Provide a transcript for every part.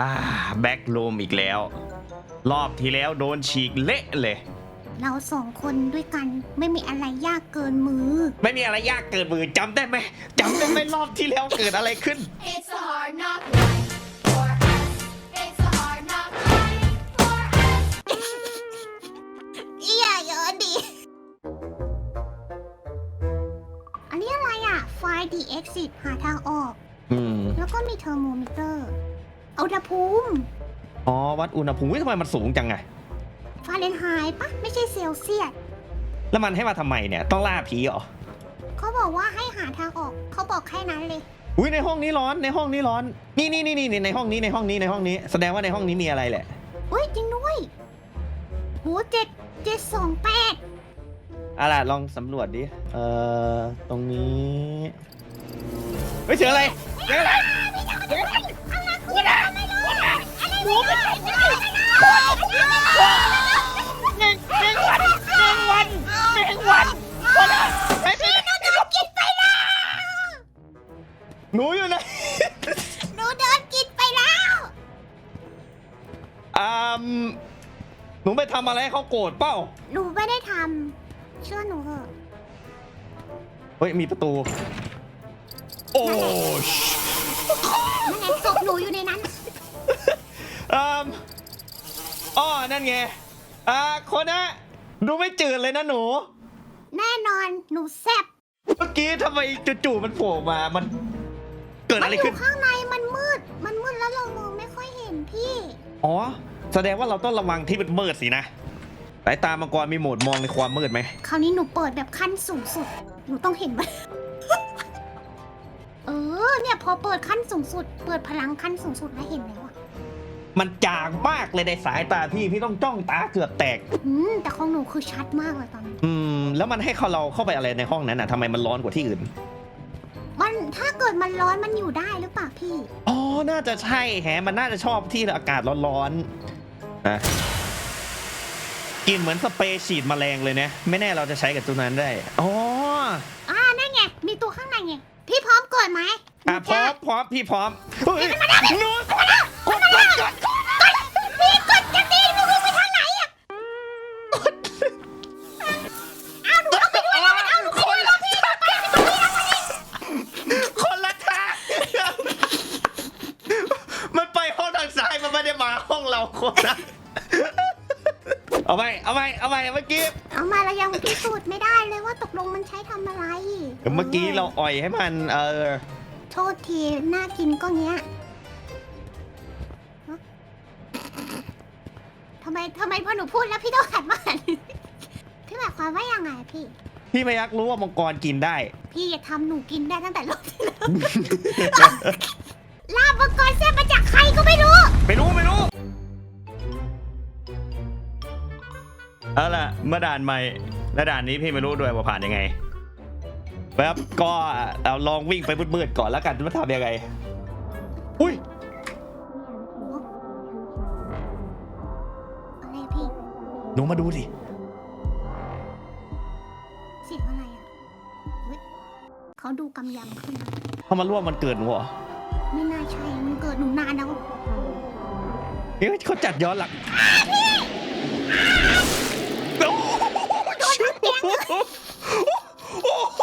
อ่าแบ็กลูมอีกแล้ว รอบที่แล้วโดนฉีกเละเลย เราสองคนด้วยกันไม่มีอะไรยากเกินมือ ไม่มีอะไรยากเกินมือจำได้ไหมจำได้ไหมรอบที่แล้วเกิดอะไรขึ้น It's a hard knock life for us. It's a hard knock life for us. เอียเยอะดิ อันนี้อะไรอะไฟล์ the exit หาทางออก อืม แล้วก็มีเทอร์โมมิเตอร์ อุณหภูมิอ๋อวัดอุณหภูมิเฮ้ยทำไมมันสูงจังไง ฟาเรนไฮต์ปะไม่ใช่เซลเซียสแล้วมันให้มาทำไมเนี่ยต้องล่าผีเหรอเขาบอกว่าให้หาทางออกเขาบอกแค่นั้นเลย อุ้ยในห้องนี้ร้อนในห้องนี้ร้อน นี่นี่นี่นี่ในห้องนี้ในห้องนี้ในห้องนี้ แสดงว่าในห้องนี้มีอะไรแหละ อุ้ยจริงด้วยโหเจ็ดเจ็ดสองแปดเอาล่ะลองสำรวจดิ เอ่อ ตรงนี้ เฮ้ยเจออะไรเจออะไร แมงแมงวันแมงวันแมงวันคนละไอ้พี่กินไปแล้วหนูอยู่ไหนหนูโดนกินไปแล้วอ่าหนูไปทำอะไรให้เขาโกรธเปล่าหนูไม่ได้ทำเชื่อหนูเถอะเฮ้ยมีประตู โอ้ชนั่นไงศพหนูอยู่ในนั้น อืมอ๋อนั่นไง อ่าคนนะดูไม่จืดเลยนะหนู แน่นอนหนูแซ่บเมื่อกี้ทำไมจู่ๆมันโผล่มา มันเกิดมัอะไรอขึ้ยู่นข้างในมันมืด มันมืดแล้วเรามองไม่ค่อยเห็นพี่ อ๋อ แสดงว่าเราต้องระวังที่มันมืดสินะสายตามังกรมีโหมดมองในความมืดไหม คราวนี้หนูเปิดแบบขั้นสูงสุด หนูต้องเห็นมัน เออ เนี่ยพอเปิดขั้นสูงสุด เปิดพลังขั้นสูงสุดแล้วเห็นแล้วอะ มันจางมากเลยในสายตาพี่พี่ต้องจ้องตาเกือบแตก อืมแต่ของหนูคือชัดมากเลยตอนนี้อืม แล้วมันให้เขาเราเข้าไปอะไรในห้องนั้นอะทำไมมันร้อนกว่าที่อื่น มันถ้าเกิดมันร้อนมันอยู่ได้หรือเปล่าพี่ อ๋อ น่าจะใช่แฮะมันน่าจะชอบที่อากาศร้อนๆนะกลินเหมือนสเปรย์ฉีดแมลงเลยเนี่ยไม่แน่เราจะใช้กับตัวนั้นได้ อ๋อ อ่านั่นไง มีตัวข้างในไง พี่พร้อมกดไหมอะพร้อมพร้อมพี่พร้อมเฮ้ยหนูกดกดกดกดพี่กดจะตีหนูวิ่งไปทางไหนอะอ้าวหนูเอาไปด้วยแล้วมันเอาหนูไปด้วยแล้วพี่เอาไปเอาไปเอาไปคนละทางมันไปห้องทางซ้ายมันไม่ได้มาห้องเราคนนะเอาไปเอาไปเอาไปเมื่อกี้เอามาเรายังพิสูจน์ไม่ได้เลยว่าตก ลงมันใช้ทำอะไรเมื่อกี้เราอ่อยให้มัน เออ โทษทีน่ากินก็เงี้ยฮะทำไมทำไมพอหนูพูดแล้วพี่ต้องหันมาหันพี่หมายความว่ายังไงพี่ พี่ไม่อยักรู้ว่ามังกรกินได้ พี่อย่าทำหนูกินได้ตั้งแต่รอบที่แล้วลาบมังกรเส้นมาจากใครก็ไม่รู้ ไม่รู้ไม่รู้เอาล่ะมาด่านใหม่ และด่านนี้พี่ไม่รู้ด้วยว่าผ่านยังไงแบบก็เอาลองวิ่งไปมืดๆก่อนแล้วกันว่าทำยังไง อุ้ยอะไรพี่หนูมาดูสิเสียงอะไรอะเฮ้ยเขาดูกำยำขึ้นมาเขามาร่วมมันเกิดหนูเหรอไม่น่าใช่มันเกิดหนูนานแล้วเฮ้ยเขาจัดย้อนหลังโอ้โห โอ้โห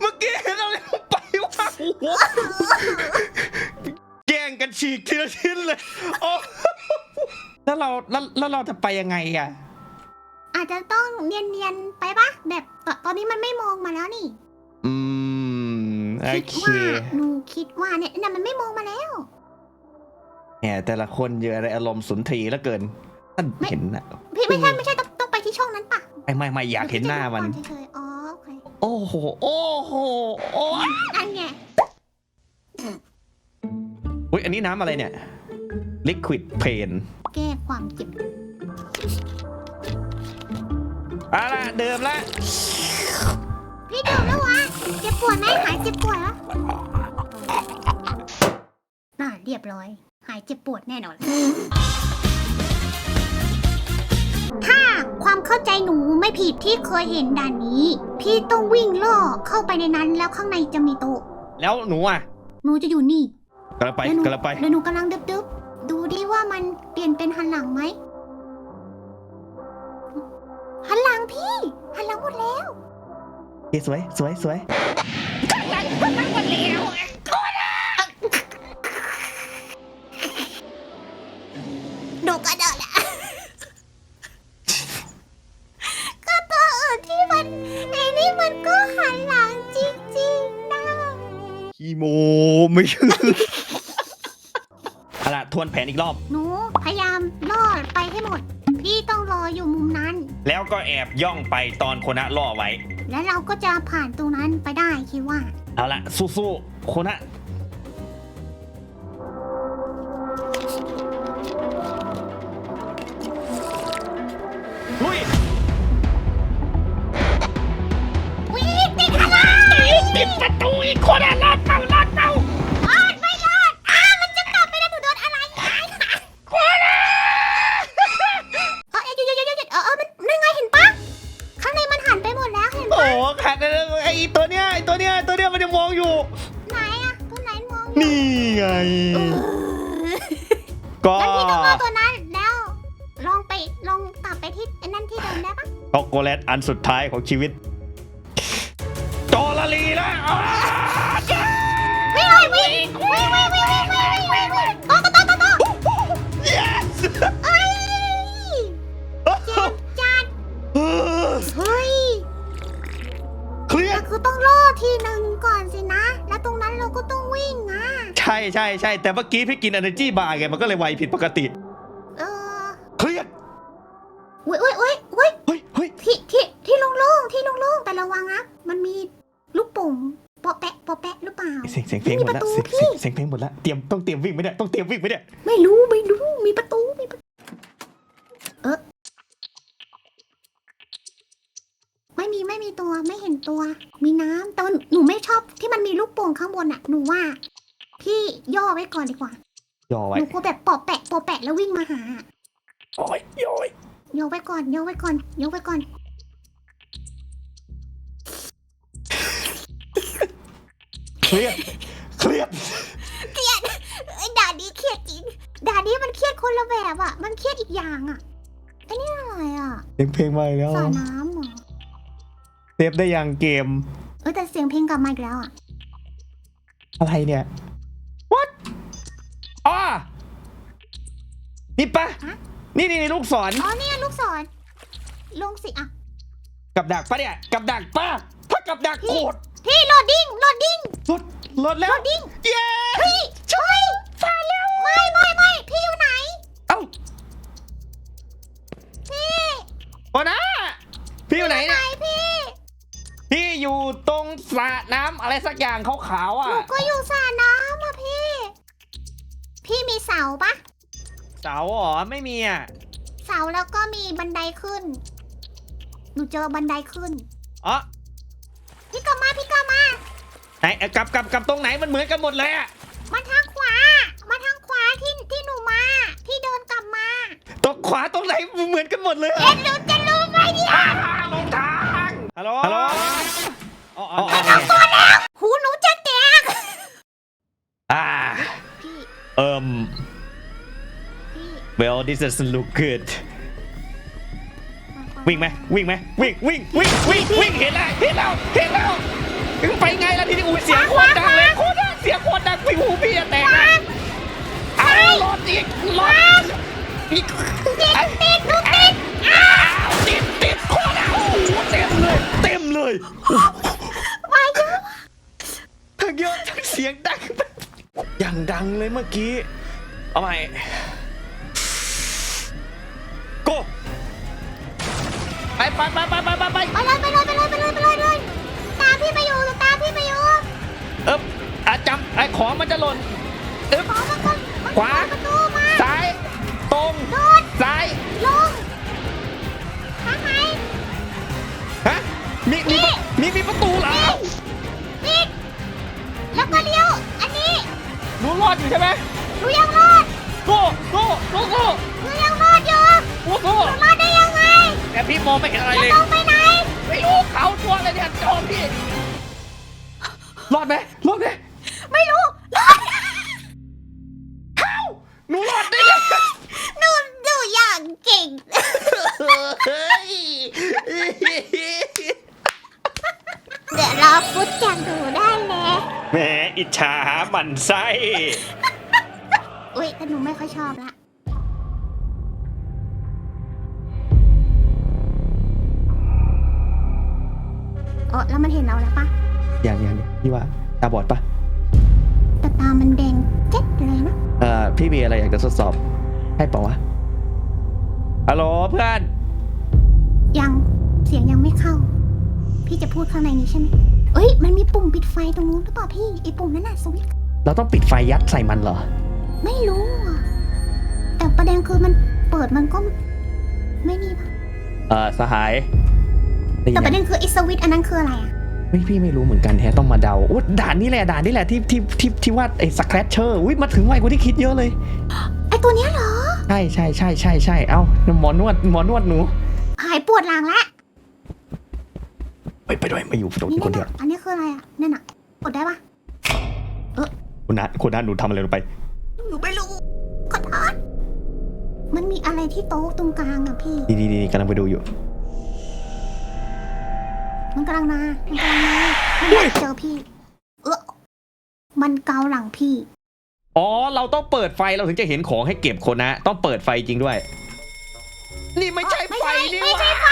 เมื่อกี้เห็นอะไรลงไปวะโอ้โหแย่งกันฉีกทีละชิ้นเลยโอ้แล้วเราแล้วแล้วเราจะไปยังไงอะ อาจจะต้องเนียนๆไปปะแบบตตอนนี้มันไม่มองมาแล้วนี่อืมโอคิดเคว่าหนูคิดว่าเนี่ยเนี่ยมันไม่มองมาแล้วแหมแต่ละคนเยอะอะไรอารมณ์สุนทรีแล้วเกินท่านเห็นนะพี่ไม่ใช่ไม่ใช่ต้อง ไม่ไม่ไม่อยากเห็นหน้ามันรือพี่จะดูก่อเฉยๆอ๋อโอเคโอ้โห โอ้โห โอ้ยนั่นไงอุ้ยอันนี้น้ำอะไรเนี่ย liquid pain แก้ความเจ็บเอาล่ะเดิมละพี่ดูแล้ววะเจ็บปวดไหมหายเจ็บปวดแล้วน่าเรียบร้อย หายเจ็บปวดแน่นอน ถ้าความเข้าใจหนูไม่ผิดที่เคยเห็นด่านนี้ พี่ต้องวิ่งล่อเข้าไปในนั้นแล้วข้างในจะมีโต๊ะ แล้วหนูอะหนูจะอยู่นี่กระไปแล้วหนูกระไปแล้วหนูกำลังดึบๆดูดิมันเปลี่ยนเป็นหันหลังไหมหันหลังพี่หันหลังหมดแล้วสวยสวยสวยหนูก็เดินละ คีโมไม่ชื่อเอาล่ะทวนแผนอีกรอบ หนูพยายามรอดไปให้หมด พี่ต้องรออยู่มุมนั้น แล้วก็แอบย่องไปตอนโคนะล่อไว้ แล้วเราก็จะผ่านตรงนั้นไปได้คิดว่า เอาละสู้ๆโคนะ นมองนี่ไงเออก็งั้นพี่ต้องรอตัวนั้นแล้วลองไปลองกลับไปที่ไอ้นั่นที่เดิมได้ปะช็อกโกแลตอันสุดท้ายของชีวิตจอละลีแล้วอ้าววิ่งเลยวิ่งวิ่งวิ่งวิ่งวิ่งวิ่งวิ่งวิ่งโตโตโตโตโต yes เอ้ยเจ็บจัดเฮ้ยเครียแต่ดคือต้องล่อทีหนึ่งก่อนสินะ แล้วตรงนั้นเราก็ต้องวิ่งอะ ใช่ใช่ใช่แต่เมื่อกี้พี่กิน energy bar ไงมันก็เลยไวผิดปกติเออเครียดอุ้ยอุ้ยอุ้ยอุ้ยเฮ้ยเฮ้ยที่ที่ที่โล่งๆที่โล่งๆแต่ระวังนะมันมีลูกโป่งเปาะแปะเปาะแปะหรือเปล่าเสียงเสียงเพลงหมดแล้วมีประตูเสียงพี่เสียงเสียงเพลงหมดแล้วเตรียมต้องเตรียมวิ่งไหมเนี่ยต้องเตรียมวิ่งไหมเนี่ยไม่รู้ไม่รู้มีประตูมีประตูเออไม่มีไม่มีตัวไม่เห็นตัว มีน้ำแต่ว่าหนูไม่ชอบที่มันมีลูกโป่งข้างบนอะหนูว่า พี่ย่อไว้ก่อนดีกว่า ย่อหไว้นูกลัวแบบปอแปะปอแปะแล้ววิ่งมาหาโอ้ยโอ้ยย่อไว้ก่อนย่อไว้ก่อนย่อไว้ก่อน เครียด เครียดเครียดไอ้ด่านี้เครียดจริง ด่านี้มันเครียดคนละแบบอะมันเครียดอีกอย่างอะไอ้นี่อะไรอะเสียงเพลงมาอีกแล้วสระน้ำเหรอเซฟได้ยังเกม เออแต่เสียงเพลงกลับมาอีกแล้วอะอะไรเนี่ย นี่ปะนี่นี่นี่ลูกศร อ๋อเนี่ยลูกศร ลงสิอะกับดักปะเนี่ย กับดักปะถ้ากับดักโกรธพี่โหลดดิ้งโหลดดิ้งรถรถแล้วดิ้งเย้พี่ช่วยผ่านแล้วไม่ไม่ไม่พี่อยู่ไหน เอ้าพี่โอนะพี่อยู่ไหนไหนเนี่ยพี่พี่อยู่ตรงสระน้ำอะไรสักอย่างขาวๆหอะนูก็อยู่สระน้ำอะพี่ พี่มีเสาปะ เสาอ๋อไม่มีอะเสาแล้วก็มีบันไดขึ้น หนูเจอบันไดขึ้น อ๋อพี่กลับมาพี่กลับมา ไหนเอ่อกลับกลับกลับตรงไหนมันเหมือนกันหมดเลยอะมาทางขวา มาทางขวาที่ที่หนูมาพี่เดินกลับมา ตรงขวาตรงไหนเหมือนกันหมดเลยเอ็นรู้จะรู้ไหมเนี่ยอ่าลงทางฮัลโหลฮัลโหลอ๋ออ๋อ หูหนูจะแตก อ่า พี่ เอิ่ม พี่ well this doesn't look good วิ่งไหมวิ่งไหมวิ่งวิ่งวิ่งวิ่งวิ่งเห็นแล้วเห็นแล้วเห็นแล้วไปไงล่ะทีนี้อุ้ยเสียงโคตรดังเลยโคตรดังเสียงโคตรดังปิงหูพี่จะแตกนะเอารถอีกรถอีกติดติดหนูติดอ้าวติดติดโคตรเอาโอ้โหเต็มเลยเต็มเลยมาเยอะทั้งเยอะทั้งเสียงดังอย่างดังเลยเมื่อกี้เอาใหม่ ไปไปไปไปไปไปไปไปเลยไปเลยไปเลยไปเลยไปเลยเลยตามพี่ไปอยู่ตามพี่ไปอยู่เอ๊บอาจำไอ้ของมันจะหล่นเอ๊บขอมาก่อนมันขวาเปิดประตูมาซ้ายตรงโดดซ้ายลงทางไหนฮะมีมีมีมีประตูเหรอปิดแล้วก็เลี้ยวอันนี้หนูรอดอยู่ใช่ไหมหนูยังรอด มองไม่เห็นอะไรเลย ต้องไปไหนไม่รู้เขาตัวอะไรเนี่ยโจมพี่ รอดไหมรอดไหมไม่รู้รอดหนูรอดดิยังหนูดูอย่างเก่งเดี๋ยวรอฟุตจากหนูได้แล้แหมอิจฉาหมันไส้ อุ้ยแต่หนูไม่ค่อยชอบละ เห็นเราแล้วปะอย่างอย่างพี่ว่าตาบอดปะแต่ตามันแดงเจ็ดเลยนะ เอ่อพี่มีอะไรอยากจะทดสอบ ให้เปล่าวะฮัลโหลเพื่อน ยังเสียงยังไม่เข้า พี่จะพูดข้างในนี้ใช่ไหมเอ้ย มันมีปุ่มปิดไฟตรงนู้นหรือเปล่าพี่ไอ้ปุ่มนั้นน่ะสวิตช์เราต้องปิดไฟยัดใส่มันเหรอ ไม่รู้อะแต่ประเด็นคือมันเปิดมันก็ไม่นี่ปะเอ่อสหายได้ยิแต่นประไหมเด็นคือไอ้สวิตช์อันนั้นคืออะไรอะ ไม่พี่ไม่รู้เหมือนกันแฮะต้องมาเดาโอ้ด่านนี้แหละด่านนี้แหละที่ที่ที่ที่ว่าไอ้สแครชเชอร์อุ้ยมาถึงไวกว่าที่คิดเยอะเลย ไอ้ตัวเนี้ยเหรอ ใช่ใช่ใช่ใช่ใช่เอ้าหมอนวดหมอนวดหนูหายปวดหลังแล้วไปไปด้วยมาอยู่ตรงนี่นี้คนนั่นเดียวน่ะอันนี้คืออะไรอะนั่นน่ะกดได้ปะคุณนัทคุณนัทหนูทำอะไรลงไปหนูไม่รู้ขอโทษมันมีอะไรที่โต๊ะตรงกลางอะพี่ดีดีดีกำลังไปดูอยู่ มันกำลังมา มันกำลังมามันอยากเจอพี่ เออมันเกาหลังพี่ อ๋อ เราต้องเปิดไฟเราถึงจะเห็นของให้เก็บคนนะ ต้องเปิดไฟจริงด้วย นี่ไม่ใช่ไม่ไฟใช่นี่ไม่หใช่ว่าไฟ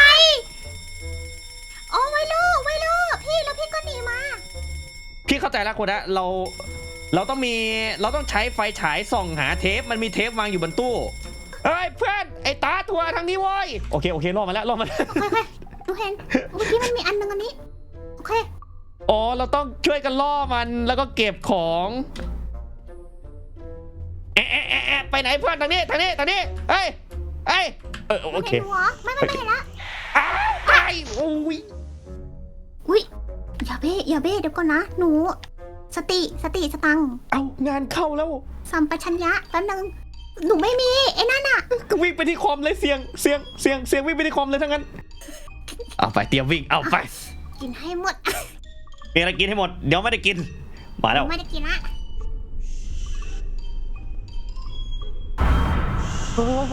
โอ้ไว้ลูกไว้ลูกพี่แล้วพี่ก็หนีมา พี่เข้าใจแล้วคนนะเรา เราต้องมีเราต้องใช้ไฟฉายส่องหาเทป มันมีเทปวางอยู่บนตู้เฮ้ยเพื่อนไอ้ตาทัวร์ทางนี้เว้ยโอเคโอเครอดมาแล้วรอดมาแล้ว โอเคโอเคหนูเห็นเมื่อกี้มันมีอันหนึงอันนี้ โอเค อ๋อ เราต้องช่วยกันล่อมันแล้วก็เก็บของแอะแอะแอะแอะไปไหนเพื่อนทางนี้ทางนี้ทางนี้เฮ้ยเฮ้ยเออโอเคไม่ห็นหนูเหรอไม่ไม่ไม่เห็นละอ้าวตายอุ้ยอุ้ยอย่าเบ้อย่าเบ้เดี๋ยวก่อนนะ หนู สติสติสตังค์เอางานเข้าแล้วสัมปชัญญะแป๊บนึงหนูไม่มีไอ้นั่นอะก็วิ่งไปที่คอมเลยเสียงเสียงเสียงเสียงวิ่งไปที่คอมเลยทั้งนั้น เอาไปเตรียมวิ่งเอาไปกินให้หมดมีอะไรกินให้หมดเดี๋ยวไม่ได้กินมาแล้วไม่ได้กินละโอ้โห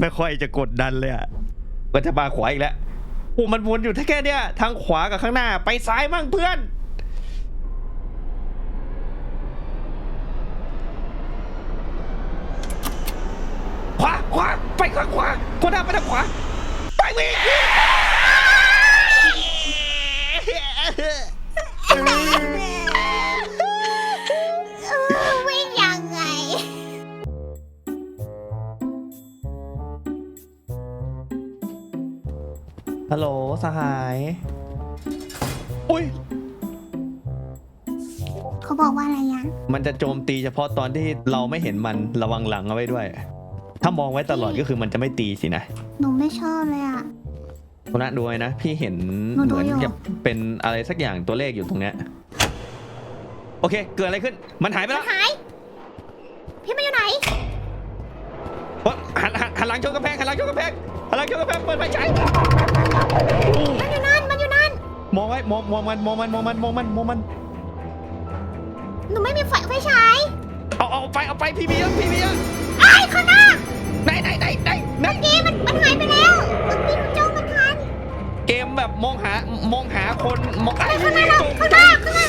ไม่ค่อยจะกดดันเลยอะก็จะมาขวาอีกแล้วโอ้มันวนอยู่แค่เนี้ยทางขวากับข้างหน้าไปซ้ายมั่งเพื่อน สหายอุ้ย เขาบอกว่าอะไรยังมันจะโจมตีเฉพาะตอนที่เราไม่เห็นมันระวังหลังเอาไว้ด้วย ถ้ามองไว้ตลอดก็คือมันจะไม่ตีสินะหนูไม่ชอบเลยอะคุณนะดูไว้นะพี่เห็นหนูดูเหมือนอยู่จะเป็นอะไรสักอย่างตัวเลขอยู่ตรงเนี้ยโอเค เกิดอะไรขึ้น มันหายไปมัแล้วนหาย พี่มาอยู่ไหน เฮ้ยหันหันหันหลังชนกระแพงหันหลังชนกระแพงหันหลังชนกระแพงเปิดไฟฉาย มันอยู่นั่น มันอยู่นั่น มองไว้มองมองมันมองมันมองมันมองมันมองมัน หนูไม่มีไฟไฟฉายเอาเอาไปเอาไปพี่มีเยอะพี่มีเยอะไอ้ยข้างหน้าไหนไหนไหนไหนไหนเมื่อกี้มันมันหายไปแล้วเมื่อกี้หนูจ้องมันทันเกมแบบมองหามองหาคนมองไอ้ไอ้ข้างหน้าเราข้างหน้าข้างหน้า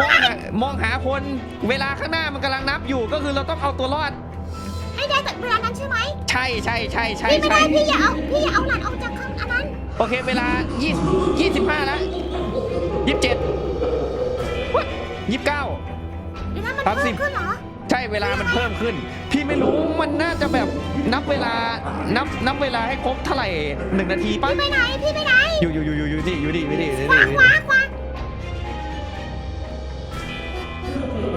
มองหามองหาคนเวลาข้างหน้ามันกำลังนับอยู่ก็คือเราต้องเอาตัวรอด ไอ้แดงแต่เวลานั้นใช่ไหม ใช่ใช่ใช่ใช่พี่ไม่ใช่ได้พี่อย่าเอาพี่อย่าเอาหลานออกจากข้าง อันนั้นโอเคเวลา20 25แล้ว27วัด29 เดี๋ยวนั้นมันสามสิเพิ่บมขึ้นเหรอใช่เวลามันเพิ่มขึ้น พี่ไม่รู้มันน่าจะแบบนับเวลานับนับเวลาให้ครบเท่าไหร่หนึ่งนาทีป่ะพี่ไปไหนพี่ไปไหนอยู่อยู่อยู่อยู่อยู่นี่อยู่นี่อยู่นี่อยู่ขวานี่ขวาขวา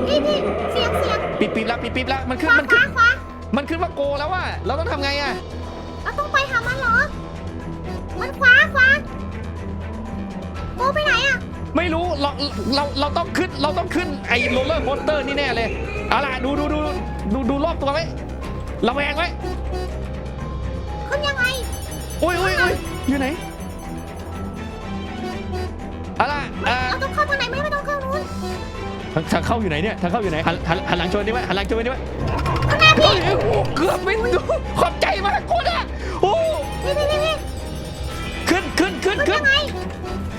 พี่พี่เสียงเสียงปิดปิดละปิดปิดละมันขขึ้นวามันขขึ้วานขวามันขึ้นว่าโกแล้วว่าเราต้องทำไงอะ ขวาขวาโมไปไหนอะไม่รู้เราเราเราต้องขึ้นเราต้องขึ้นไอ้โรลเลอร์โคสเตอร์นี่แน่เลยเอาล่ะดูดูดูดูดูรอบตัวไว้ระแวงไว้ขึ้นยังไงอุ้ยอุ้ยอุ้ยอยู่ไหนเอาล่ะเอ่อเราต้องเข้าทางไหนไม่ไม่ต้องเข้านู้นทางทางเข้าอยู่ไหนเนี่ยทางเข้าอยู่ไหนหันหันหันหลังชนดิไว้หันหลังชนดิไว้ข้างหน้าเฮ้ยโอ้เกือบไม่ดูขอบใจมากโคตรอะโอ้พี่พี่พี่พี่ขึ้น ขึ้นขึ้นมันขึ้ยันงไง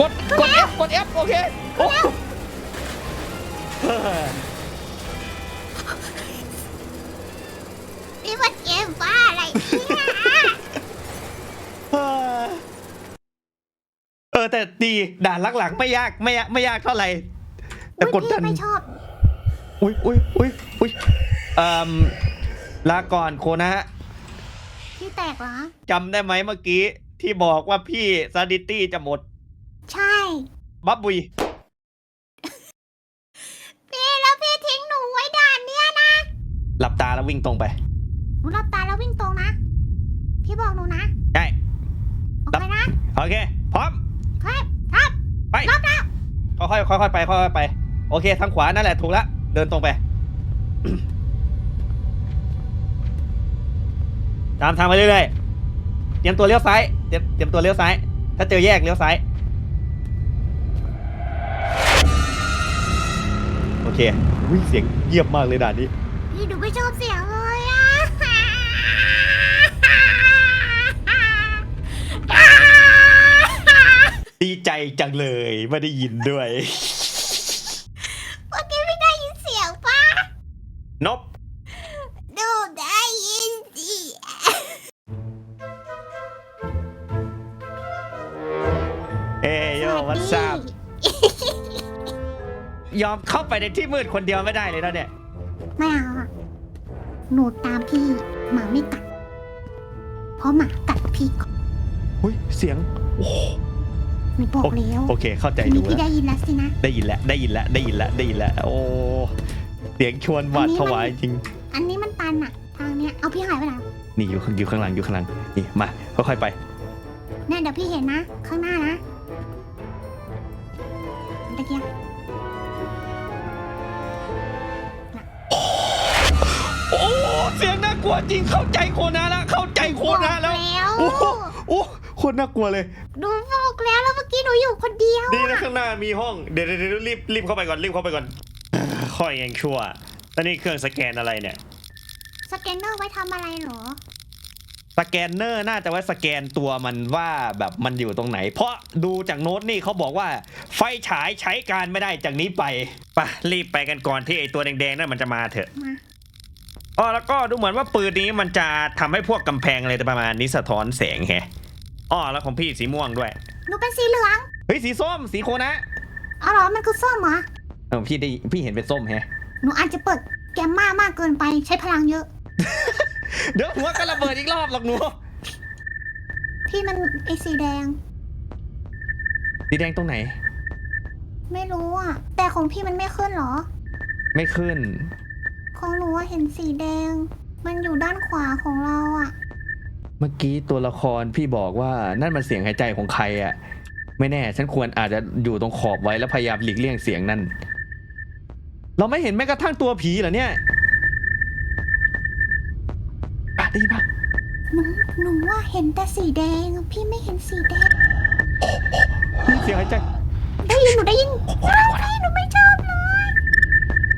กดกด F กด F โอเคโอ้เฮ้ยนี่มันเกมบ้าอะไรเนี่ยเออแต่ดีด่านหลังๆไม่ยากไม่ยากไม่ยากเท่าไหร่แต่อุ๊ยกดดัพี่นไม่ชอบ อุ้ยอุ้ยอุ้ยอุ้ยเอ่มลาก่อนโคนะฮะพี่แตกเหรอจำได้ไหมเมื่อกี้ ที่บอกว่าพี่ซาดิตี้จะหมด ใช่ บับบุย พี่แล้วพี่ทิ้งหนูไว้ด่านเนี่ยนะหลับตาแล้ววิ่งตรงไป หนูหลับตาแล้ววิ่งตรงนะ พี่บอกหนูนะใช่ โอเคนะโอเค พร้อม ครับครับไป รับแล้วค่อยๆค่อยๆไปค่อยๆไป โอเค ทางขวานั่นแหละถูกแล้วเดินตรงไป ตามทางไปเรื่อยๆเตรียมตัวเลี้ยวซ้ายเตรียมเตรียมตัวเลี้ยวซ้าย ถ้าเจอแยกเลี้ยวซ้าย โอเควิ่งเสียงเงียบมากเลยด่านนี้ พี่ดูไม่ชอบเสียงเลยอะดีใจจังเลยไม่ได้ยินด้วย ยอมเข้าไปในที่มืดคนเดียวไม่ได้เลยนะเนี่ย ไม่เอาอะหนูตามพี่หมาไม่กัด เพราะหมากัดพี่ก่อนอุ้ยเสียง โอ้โหหนูบอกแล้วโอเค เข้าใจทีดูนี้พี่แล้วได้ยินแล้วสินะ ได้ยินแล้วได้ยินแล้วได้ยินแล้วได้ยินแล้วโอ้เสียงชวนหวาดผวาจริง อันนี้มันตันอะทางเนี้ย เอาพี่หายไปไหนนี่อยู่ข้างอยู่ข้างหลังอยู่ข้างหลังนี่มาค่อยๆไป เนี่ยเดี๋ยวพี่เห็นนะ ข้างหน้านะตะเกียบ เสียงน่ากลัวจริงเข้าใจโคนาแล้วเข้าใจโคนาแล้วบอกโอ้โหโอ้โคตรน่ากลัวเลยดูบอกแล้วแล้วเมื่อกี้หนูอยู่คนเดียวดีนะข้างหน้ามีห้องเดี๋ยวเดี๋ยวเดี๋ยวรีบรีบเข้าไปก่อนรีบเข้าไปก่อนค่อยยังชั่วแล้วนี่เครื่องสแกนอะไรเนี่ย สแกนเนอร์ไว้ทำอะไรเหรอสแกนเนอร์น่าจะไว้สแกนตัวมันว่าแบบมันอยู่ตรงไหน เพราะดูจากโน้ตนี่เขาบอกว่า ไฟฉายใช้การไม่ได้จากนี้ไปไปะรีบไปกันก่อนที่ไอตัวแดงๆนั่นมันจะมาเถอะมา อ๋อแล้วก็ดูเหมือนว่าปืนนี้มันจะทำให้พวกกำแพงอะไรประมาณนี้สะท้อนแสงแฮะอ๋อแล้วของพี่สีม่วงด้วยหนูเป็นสีเหลืองเฮ้ยสีส้มสีโคนะอ๋อเหรอมันคือส้มเหรอเออพี่ได้พี่เห็นเป็นส้มแฮะหนูอาจจะเปิดแกมมามากเกินไปใช้พลังเยอะ เดี๋ยวหัวก็ระเบิดอีกรอบหรอกหนูพี่มันไอสีแดง สีแดงตรงไหน ไม่รู้อะ แต่ของพี่มันไม่ขึ้นเหรอ ไม่ขึ้น ของหนูว่าเห็นสีแดง มันอยู่ด้านขวาของเราอะเมื่อกี้ตัวละครพี่บอกว่านั่นมันเสียงหายใจของใครอะ่ะ ไม่แน่ ฉันควรอาจจะอยู่ตรงขอบไว้แล้วพยายามหลีกเลี่ยงเสียงนั่น เราไม่เห็นแม้กระทั่งตัวผีเหรอเนี่ยอะได้ยินปะหนูหนูว่าเห็นแต่สีแดงอะพี่ไม่เห็นสีแดง มีเสียงหายใจได้ยินหนูได้ยินว้าวพี่หนูไม่ชอบเลย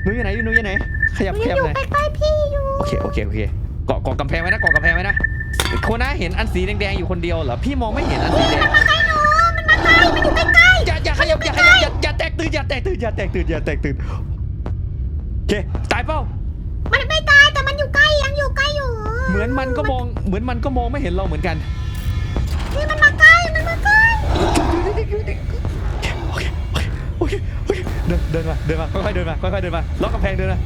หนูอยู่ไหนหนูอยู่ไหน ขหยับนูขยังยับอยู่หน่อย ใกล้ๆพี่อยู่โอเค โอเค โอเค เกาะเกาะกำแพงไว้นะ เกาะกำแพงไว้นะโคนะเห็นอันสีแดงๆอยู่คนเดียวเหรอ พี่มองไม่เห็นอันสีแดงมาใกล้หนูมันมาใกล้มันอยู่ใกล้อย่าอย่าขยับอย่าขยับอย่าอย่าแตกตื่นอย่าแตกตื่นอย่าแตกตื่นอย่าแตกตื่นโอเค ตายเปล่าๆมันไม่ตายแต่มันอยู่ใกล้ยังอยู่ใกล้อยู่เหมือนมันก็มอง เหมือนมันก็มองไม่เห็นเราเหมือนกันนี่มันมาใกล้มันมาใกล้โอเคโอเคโอเคโอเคเดินเดินมา เดินมา ค่อยๆเดินมา ค่อยๆเดินมา ล็อกกำแพงเดินมา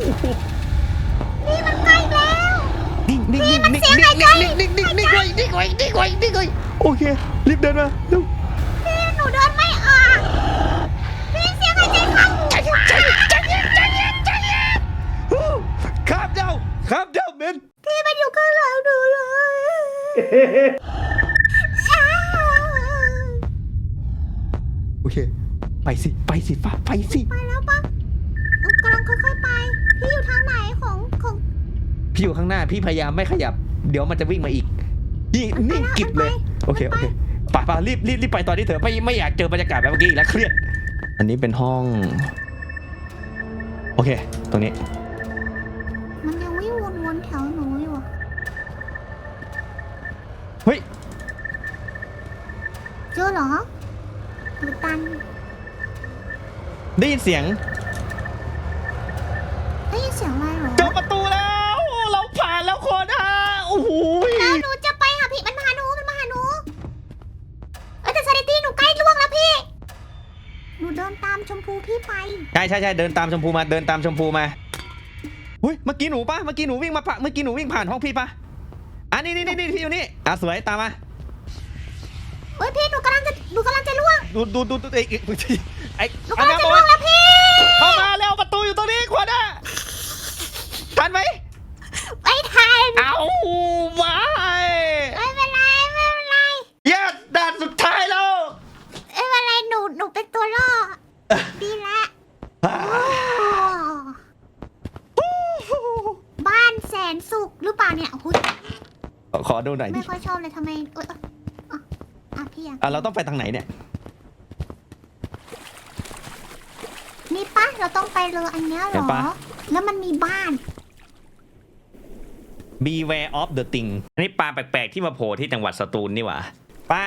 นี่มันใกล้แล้ว นิ่งนิ่งนิ่งนิ่งเสียงนิ่หางยใจนิ่งนิ่งนิ่งนิ่งไว้นิ่งไว้นิ่งไว้นิ่งไว้โอเครีบเดินมาเร็วพี่หนูเดินไม่ออกพี่เสียงหายใจเข้าใจเย็นใจเย็นใจเย็นใจเย็นใจเย็นข้ามเดาข้ามเดาเมนพี่มันอยู่ข้างหลังหนูเลยอ้าวโอเค ไปสิ ไปสิฟ้าไปสิ ไปแล้วปะี่อยู่ข้างหน้าพี่พยายามไม่ขยับ เดี๋ยวมันจะวิ่งมาอีก นี่นิ่งกิบเลย โอเคโอเคป่ป่รีบรีบรีบไปตอนนี้เถอะไม่ไม่อยากเจอบรรยากาศแบบเมื่อกี้แล้วเครียด อันนี้เป็นห้อง โอเค ตรงนี้ มันยัวิ่งวนๆแถวหนูอยู่อเฮ้ย เจอเหรอหรือตันได้ยินเสียงได้ยินเสียงอะไร ใช่ใช่ใช่เดินตามชมพูมาเดินตามชมพูมาเฮ้ยเมื่อกี้หนูปะเมื่อกี้หนูวิ่งมาปะเมื่อกี้หนูวิ่งผ่านห้องพี่ปะอะนี่นี่นี่นี่พี่อยู่นี่อะสวยตามมาเฮ้ยพี่หนูกำลังจะหนูกำลังจะล่วงดูดูดูดูไอ้ไอ้ไอ้หนูอันกำลันั้งนจะบอล่วกงแล้วพี่เข้ามาแล้วประตูอยู่ตรงนี้คนอะทันไหมไม่ทันเอาไว้ไม่เป็นไรไม่เป็นไรเย้ด่านสุดท้ายแล้วไม่เป็นไรหนูหนูเป็นตัวล่อดีละโอ้ บ้านแสนสุขหรือเปล่าเนี่ยอุ๊ยขอดูหน่อยดิไม่ค่อยชอบเลยทำไมเอยเอยอะอะพี่อะอะเราต้องไปทางไหนเนี่ย นี่ปะเราต้องไปเรืออันเนี้ยเหรเห็อนปะ แล้วมันมีบ้าน Beware of the thing อันนี้ปลาแปลกๆที่มาโผล่ที่จังหวัดสตูลนี่หว่าป้า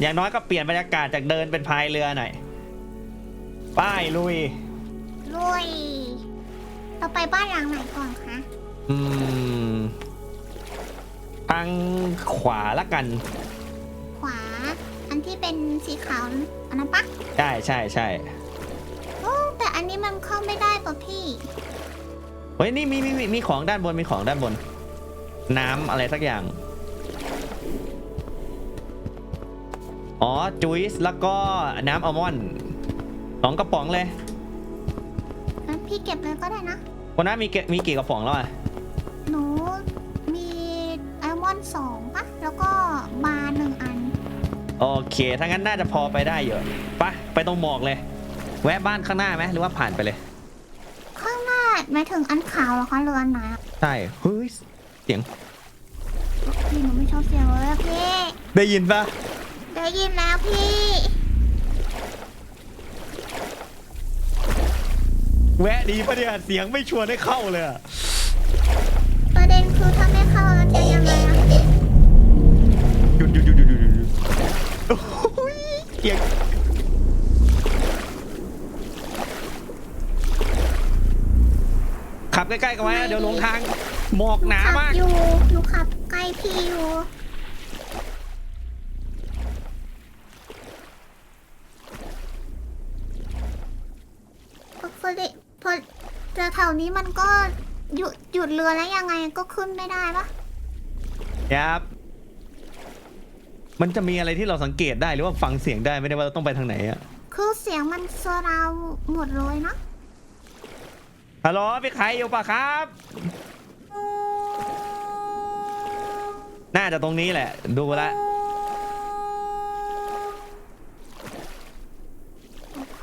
อย่างน้อยก็เปลี่ยนบรรยากาศจากเดินเป็นพายเรือหน่อยป้ายลุย ลุยเราไปบ้านหลังไหนก่อนคะอืมทางขวาละกัน ขวา อันที่เป็นสีขาวอันนั้นปะใช่ใช่ใช่โอ้แต่อันนี้มันเข้าไม่ได้ป่ะพี่เฮ้ยนี่มีมีมีมีของด้านบนมีของด้านบน น้ำอะไรสักอย่าง อ๋อ จุยส์แล้วก็น้ำอัลมอนด์สองกระป๋องเลยงั้น พี่เก็บเลยก็ได้นะคนนั้นมีเกมีกี่กระป๋องแล้วอะหนูมีไอมอนสองปะแล้วก็บาร์หนึ่งอัน โอเค ถ้างั้นน่าจะพอไปได้อยู่ไปะไปตรงหมอกเลย แวะบ้านข้างหน้าไหมหรือว่าผ่านไปเลย ข้างหน้าหมายถึงอันขาวเหรอคะเรืออันไหนอะใช่ เฮ้ย เสียง พี่หนูไม่ชอบเสียงเลยอะพี่ ได้ยินปะได้ยินแล้วพี่ แวะดีปะเนี่ยเสียงไม่ชวนให้เข้าเลยอะประเด็นคือถ้าไม่เข้าแล้วจะยังไงอะหยุดหยุดหยุดหยุดหยุดหยุดโอ้ยเสียงขับใกล้ๆกันไว้นะเดี๋ยวหลงทางหมอกหนาขับมาก อยู่หนูขับใกล้พี่อยู่พอพอดิพอเจอ แถวนี้มันก็หยุดหยุดเรือแล้วยังไงก็ขึ้นไม่ได้ปะครับ มันจะมีอะไรที่เราสังเกตได้หรือว่าฟังเสียงได้ไม่ได้ว่าเราต้องไปทางไหนอะคือเสียงมันเซอร์ราวหมดเลยนะฮัลโหลพี่ใครอยู่ปะครับ น่าจะตรงนี้แหละ ดูแลว โอเค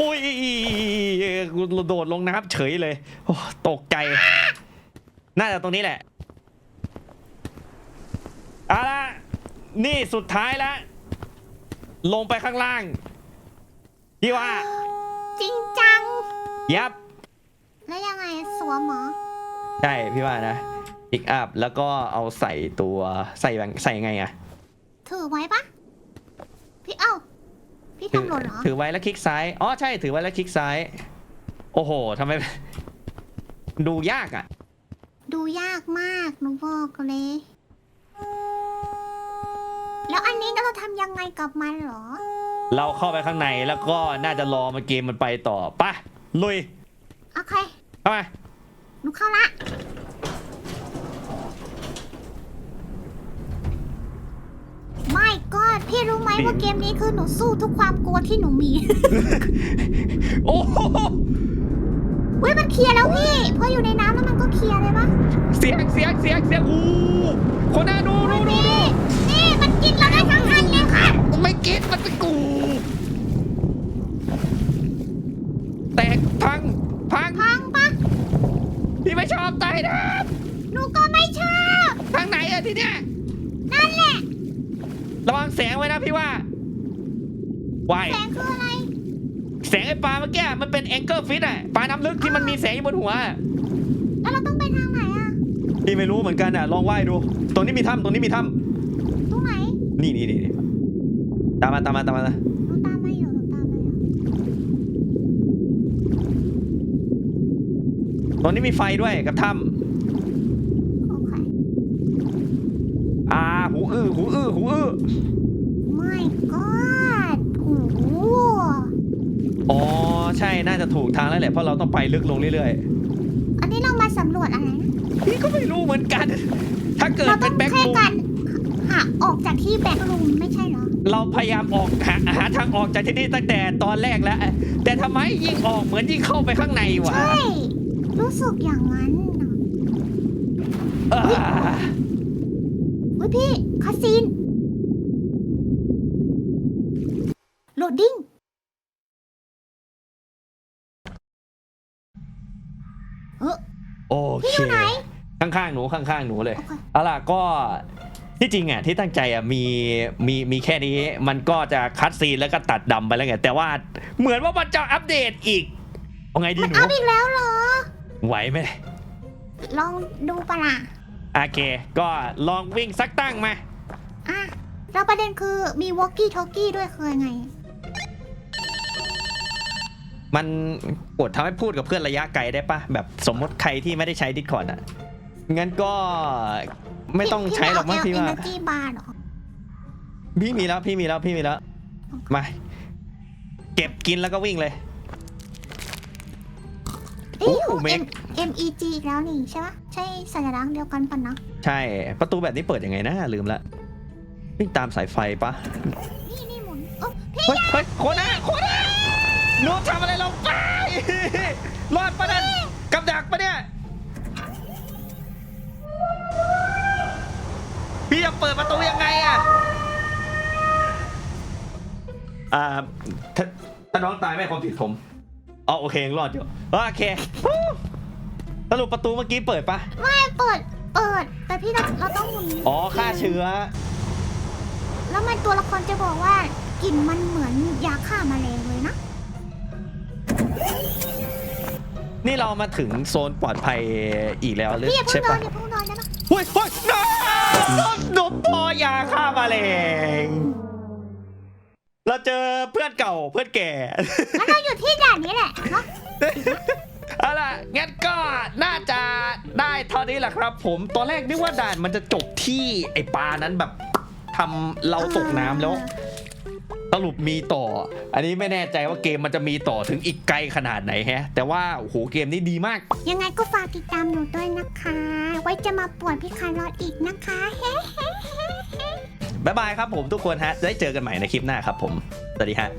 อุ้ย กูโดดลงน้ำเฉยเลย โอ้ตกใจ น่าจะตรงนี้แหละเอาละนี่สุดท้ายแล้วลงไปข้างล่างพี่ว่า จริงจัง ยับ แล้วยังไงสวมเหรอใช่พี่ว่านะพิกอัพแล้วก็เอาใส่ตัวใส่แบบใส่ไงอะถือไว้ปะพี่เอ้า พี่ถือทำหล่นเหรอถือไว้แล้วคลิกซ้าย อ๋อใช่ถือไว้แล้วคลิกซ้าย โอ้โหทำไม ดูยากอะดูยากมากหนูบอกเลย แล้วอันนี้เราทำยังไงกับมันเหรอ เราเข้าไปข้างในแล้วก็น่าจะรอมาเกมมันไปต่อไปะลุยโอเค เข้ามาหนูเข้าละ ไม่ก็ พี่รู้ไหมว่าเกมนี้คือหนูสู้ทุกความกลัวที่หนูมี โอ้โหเฮ้ยมันเคลียร์แล้วพี่พออยู่ในน้ำแล้วมันก็เคลียร์เลยปะเสียงเสียงเสียงเสียงอู้คนน่าดูดูดูดูนี่มันกินเราได้ทั้งอันเลยค่ะ ไม่เก็ตมันเป็นกู แตกพัง พัง พังปะ พี่ไม่ชอบไต่นะ หนูก็ไม่ชอบ ทางไหนอะทีเนี้ย นั่นแหละ ระวัง แสงไว้นะพี่ว่าวายแสงคืออะไร แสงไอ้ปลาเมื่อกี้มันเป็นแองเกิลฟิตอะปลาน้ำลึกที่มันมีแสงอยู่บนหัวอะแล้วเราต้องไปทางไหนอะพี่ไม่รู้เหมือนกันอะลองว่ายดู ตรงนี้มีถ้ำตรงนี้มีถ้ตรงไหนำนี่นี่นี่นี่ตามมาตามมาตามมาหนูตามมาอยู่หนูตามมาอยู่ตรงนี้มีไฟด้วยกับถ้โอเคำอ่าหูอื้อหูอื้อหูอื้อ ไม่ก็โอ้โห อ๋อ ใช่น่าจะถูกทางแล้วแหละเพราะเราต้องไปลึกลงเรื่อยอันนี้เรามาสำรวจอะไรนะๆพี่ก็ไม่รู้เหมือนกัน ถ้าเกิดเราต้เป็อนงแบ็คแค่บูมการหาออกจากที่แบ็ครูมไม่ใช่เหรอ เราพยายามออกหาหาทางออกจากที่นี่ตั้งแต่ตอนแรกแล้ว แต่ทำไมยิ่งออกเหมือนยิ่งเข้าไปข้างในวะใช่ รู้สึกอย่างนั้นนะอ่าเฮ้ยพี่คาซีน เคอยู่ไหนข้างๆหนูข้างๆหนูเลยโอเคเอาล่ะก็ที่จริงอะที่ตั้งใจอะมีมีมีแค่นี้มันก็จะคัดซีนแล้วก็ตัดดำไปแล้วไงแต่ว่าเหมือนว่ามันจะอัปเดตอีกเอาไงดีมันหนูอัพอีกแล้วเหรอ ไหวไหมลองดูปะล่ะโอเค ก็ลองวิ่งสักตั้งมาอะแล้วประเด็นคือมีวอกกี้ทอกกี้ด้วยเคยไง มันกดทำให้พูดกับเพื่อนระยะไกลได้ปะแบบสมมติใครที่ไม่ได้ใช้ดิสคอร์ดอะ งั้นก็ไม่ต้องใช้หรอกมั้งพี่เอว่าเนอร์จีบาร์หรอพี่มีแล้วพี่มีแล้วพี่มีแล้ว มา เก็บกินแล้วก็วิ่งเลยเอ้ยโอ้เมเอ็กม M E G อีกแล้วนี่ใช่ปะใช่สัญลักษณ์เดียวกันปะนะใช่ประตูแบบนี้เปิดยังไงนะลืมละวิ่งตามสายไฟปะนี่นี่หมุนโอ้พี่เฮ้ยเฮ้ยโคนาโคนา หนูทำอะไรลงไป รอดปะนั่นกับดักปะเนี่ย พี่จะเปิดประตูยังไงอะอ่าถ้าถ้าน้องตายไม่ความผิดผมอ๋อโอเคยังรอดอยู่โอเคฮู้สรุปประตูเมื่อกี้เปิดปะไม่เปิด เปิด แต่พี่เราเราต้องหมุนอ๋อฆ่าเชื้อ แล้วมันตัวละครจะบอกว่ากลิ่นมันเหมือนยาฆ่าแมลงเลยนะ นี่เรามาถึงโซนปลอดภัยอีกแล้วหรือพี่อย่าเพิ่ใช่งเดิปะนอย่าเพิ่งเดินนะเฮ้ยเฮ้ยน้ำนมพอยาฆ่าแมาแรงเราเจอเพื่อนเก่าเพื่อนแก่ งั้นเราอยู่ที่ด่านนี้แหละเนาะเอาล่ะงั้นก็น่าจะได้เท่านี้แหละครับ ผมตอนแรกนึกว่าด่านมันจะจบที่ไอปลานั้นแบบทำเราตกน้ำแล้ว สรุปมีต่อ อันนี้ไม่แน่ใจว่าเกมมันจะมีต่อถึงอีกไกลขนาดไหนแฮะ แต่ว่าโอ้โหเกมนี้ดีมาก ยังไงก็ฝากติดตามหนูด้วยนะคะ ไว้จะมาป่วนพี่คารอดอีกนะคะเฮ้เฮ้เฮ้เฮ้บ๊ายบายครับผมทุกคนฮะ ได้เจอกันใหม่ในคลิปหน้าครับผม สวัสดีฮะ